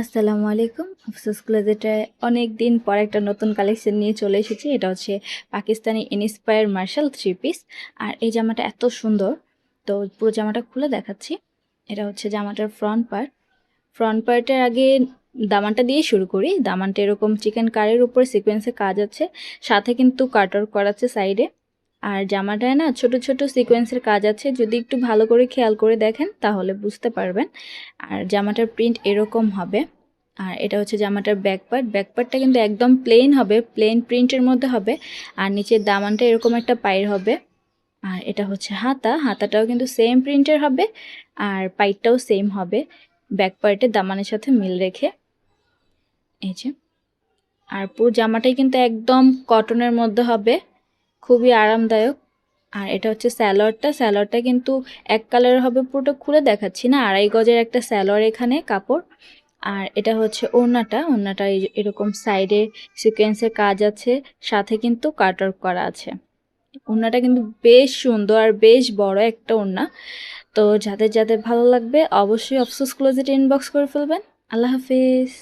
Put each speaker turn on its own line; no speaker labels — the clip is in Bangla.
আসসালামু আলাইকুম। আফসোস ক্লোজেটায় অনেক দিন পর একটা নতুন কালেকশন নিয়ে চলে এসেছি। এটা হচ্ছে Pakistani inspire marshal three piece আর এই জামাটা এত সুন্দর। তো পুরো জামাটা খুলে দেখাচ্ছি। এটা হচ্ছে জামাটার ফ্রন্ট পার্ট ফ্রন্ট পার্টের আগে দামানটা দিয়ে শুরু করি। দামানটা এরকম চিকেন কারের উপর সিকোয়েন্সে কাজ আছে। সাথে কিন্তু কাটার করাচ্ছে সাইডে আর জামাটায় না ছোট ছোট সিকোয়েন্সের কাজ আছে, যদি একটু ভালো করে খেয়াল করে দেখেন তাহলে বুঝতে পারবেন। আর জামাটার প্রিন্ট এরকম হবে। আর এটা হচ্ছে জামাটার ব্যাক পার্ট ব্যাক পার্টটা কিন্তু একদম প্লেন হবে প্লেন প্রিন্টের মধ্যে হবে। আর নিচের দামানটা এরকম একটা পায়ের হবে। আর এটা হচ্ছে হাতা। হাতাটাও কিন্তু সেম প্রিন্টের হবে। আর পাইটটাও সেম হবে। ব্যাক পার্টের দামানের সাথে মিল রেখে। এই যে। আর পুরো জামাটাই কিন্তু একদম কটনের মধ্যে হবে। খুবই আরামদায়ক। আর এটা হচ্ছে স্যালোয়ারটা। স্যালোয়ারটা কিন্তু এক কালার হবে, পুরোটা খুলে দেখাচ্ছি না। আড়াই গজের একটা স্যালোয়ার এখানে, কাপড়। আর এটা হচ্ছে ওড়নাটা। ওড়নাটা এরকম সাইডে সিকোয়েন্সের কাজ আছে, সাথে কিন্তু কাটার করা আছে। ওড়নাটা কিন্তু বেশ সুন্দর আর বেশ বড় একটা ওড়না। তো যাদের যাদের ভালো লাগবে, অবশ্যই অফসোস ক্লোজেট ইনবক্স করে ফেলবেন। আল্লাহ হাফিজ।